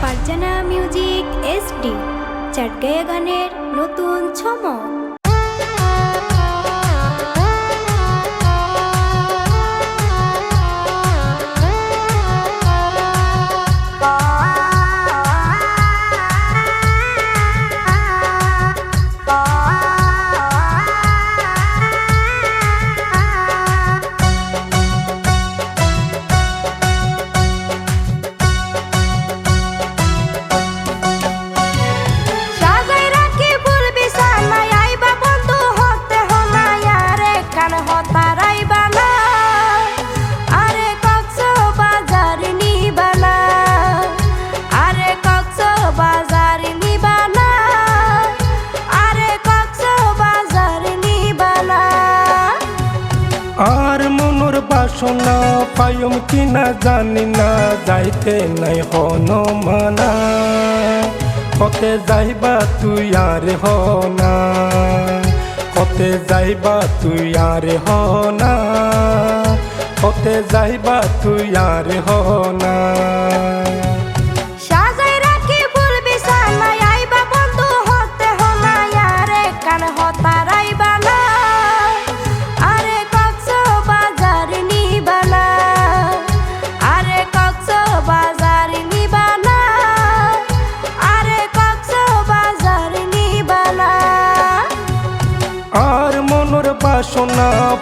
Farzana music SD চাটগায়া গানের নতুন ছমক। মনোর বাসনা পায়ম কিনা জানি না, যাইতে নাই হন মানা কতে যাইবা তুই আর হনা, কতে যাইবা তুই আর হনা, কতে যাইবা তুই আর হনা।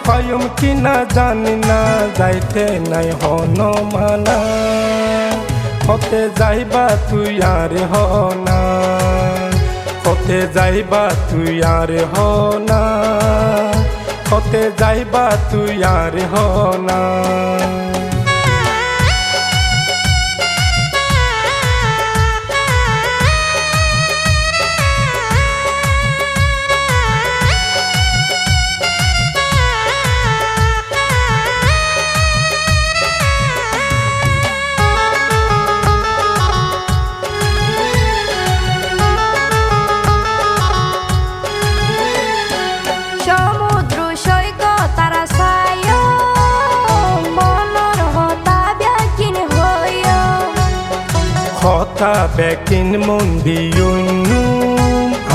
পায়ম কিনা জানি না, যাইতে নাই হন মানা হতে যাইবা তুই আর হনা হতে যাইবা তুই আর হনা হতে যাইবা তুই আর হনা। হতা বেকিন মন্দিয়ুনু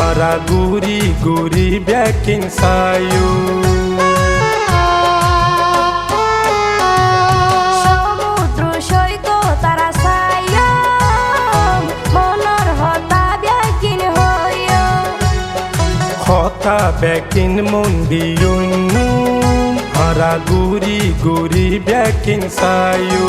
আরা গুরি গুরি বেকিন সায়ু। হতা ব্যাকিন হতা বেকিন গুরি গুরি বেকিন সায়ু।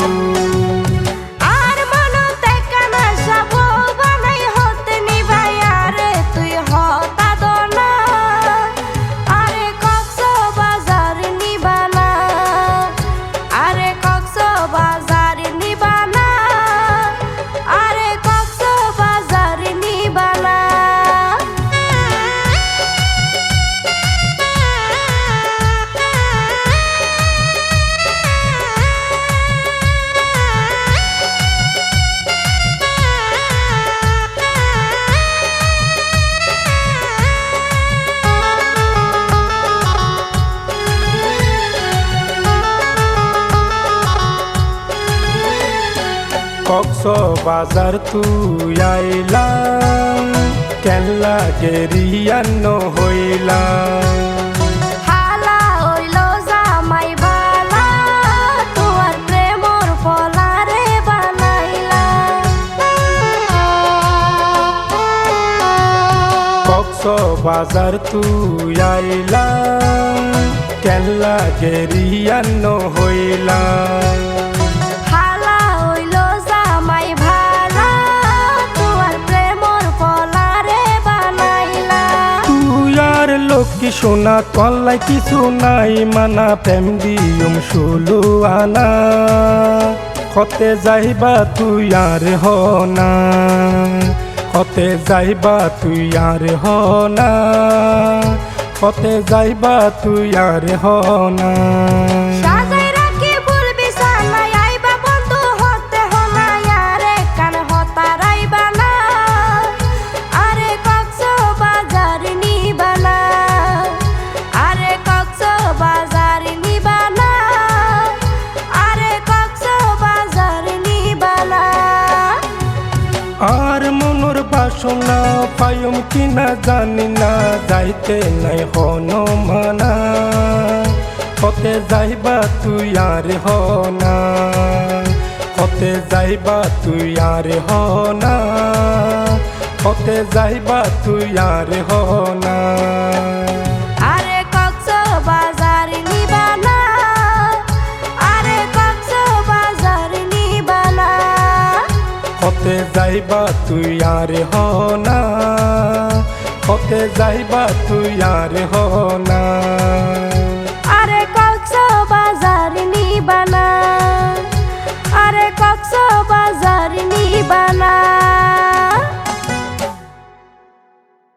কক্স বাজার তুই আইলা কেল্লা গেরিয়ান্ন হইলা? বাজার তুই আইলা কেল্লা গেরিয়ান্ন হইলা? সোনা তল্লাই কিছু নাই, মানা প্রেম দিয়ম শুলু আনা। কতে যাইবা তুই আর হনা কতে যাইবা তুই আর হনা কতে যাইবা তুই আর হনা যাইতে নাই হন মানা? কতে যাইবা তুই আর হনা? কতে যাইবা তুই আর হনা? কতে যাইবা তুই আর হনা? কতে যাইবা তুই আর হনা? কতে যাইবা তুই আর হনা আরে কক্স বাজার নিবানা আরে কক্স বাজার নিবানা